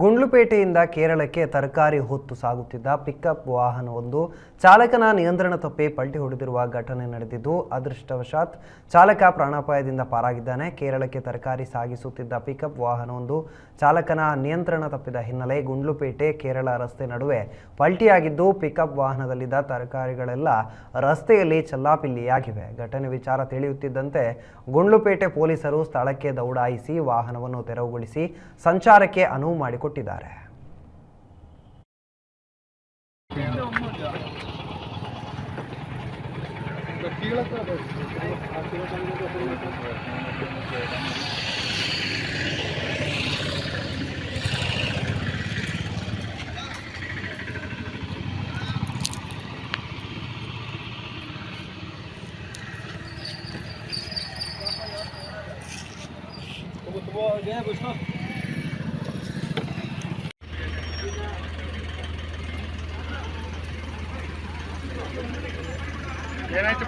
ಗುಂಡ್ಲುಪೇಟೆಯಿಂದ ಕೇರಳಕ್ಕೆ ತರಕಾರಿ ಹೊತ್ತು ಸಾಗುತ್ತಿದ್ದ ಪಿಕಪ್ ವಾಹನವೊಂದು ಚಾಲಕನ ನಿಯಂತ್ರಣ ತಪ್ಪಿ ಪಲ್ಟಿ ಹೊಡೆದಿರುವ ಘಟನೆ ನಡೆದಿದ್ದು, ಅದೃಷ್ಟವಶಾತ್ ಚಾಲಕ ಪ್ರಾಣಾಪಾಯದಿಂದ ಪಾರಾಗಿದ್ದಾನೆ. ಕೇರಳಕ್ಕೆ ತರಕಾರಿ ಸಾಗಿಸುತ್ತಿದ್ದ ಪಿಕಪ್ ವಾಹನವೊಂದು ಚಾಲಕನ ನಿಯಂತ್ರಣ ತಪ್ಪಿದ ಹಿನ್ನೆಲೆ ಗುಂಡ್ಲುಪೇಟೆ, ಕೇರಳ ರಸ್ತೆ ನಡುವೆ ಪಲ್ಟಿಯಾಗಿದ್ದು, ಪಿಕಪ್ ವಾಹನದಲ್ಲಿದ್ದ ತರಕಾರಿಗಳೆಲ್ಲ ರಸ್ತೆಯಲ್ಲಿ ಚಲ್ಲಾಪಿಲ್ಲಿಯಾಗಿವೆ. ಘಟನೆ ವಿಚಾರ ತಿಳಿಯುತ್ತಿದ್ದಂತೆ ಗುಂಡ್ಲುಪೇಟೆ ಪೊಲೀಸರು ಸ್ಥಳಕ್ಕೆ ದೌಡಾಯಿಸಿ ವಾಹನವನ್ನು ತೆರವುಗೊಳಿಸಿ ಸಂಚಾರಕ್ಕೆ ಅನುವು ಮಾಡಿಕೊಟ್ಟಿದ್ದಾರೆ कोटीदार है Boa, ganha, gostou? ಏನಾಯ್ತು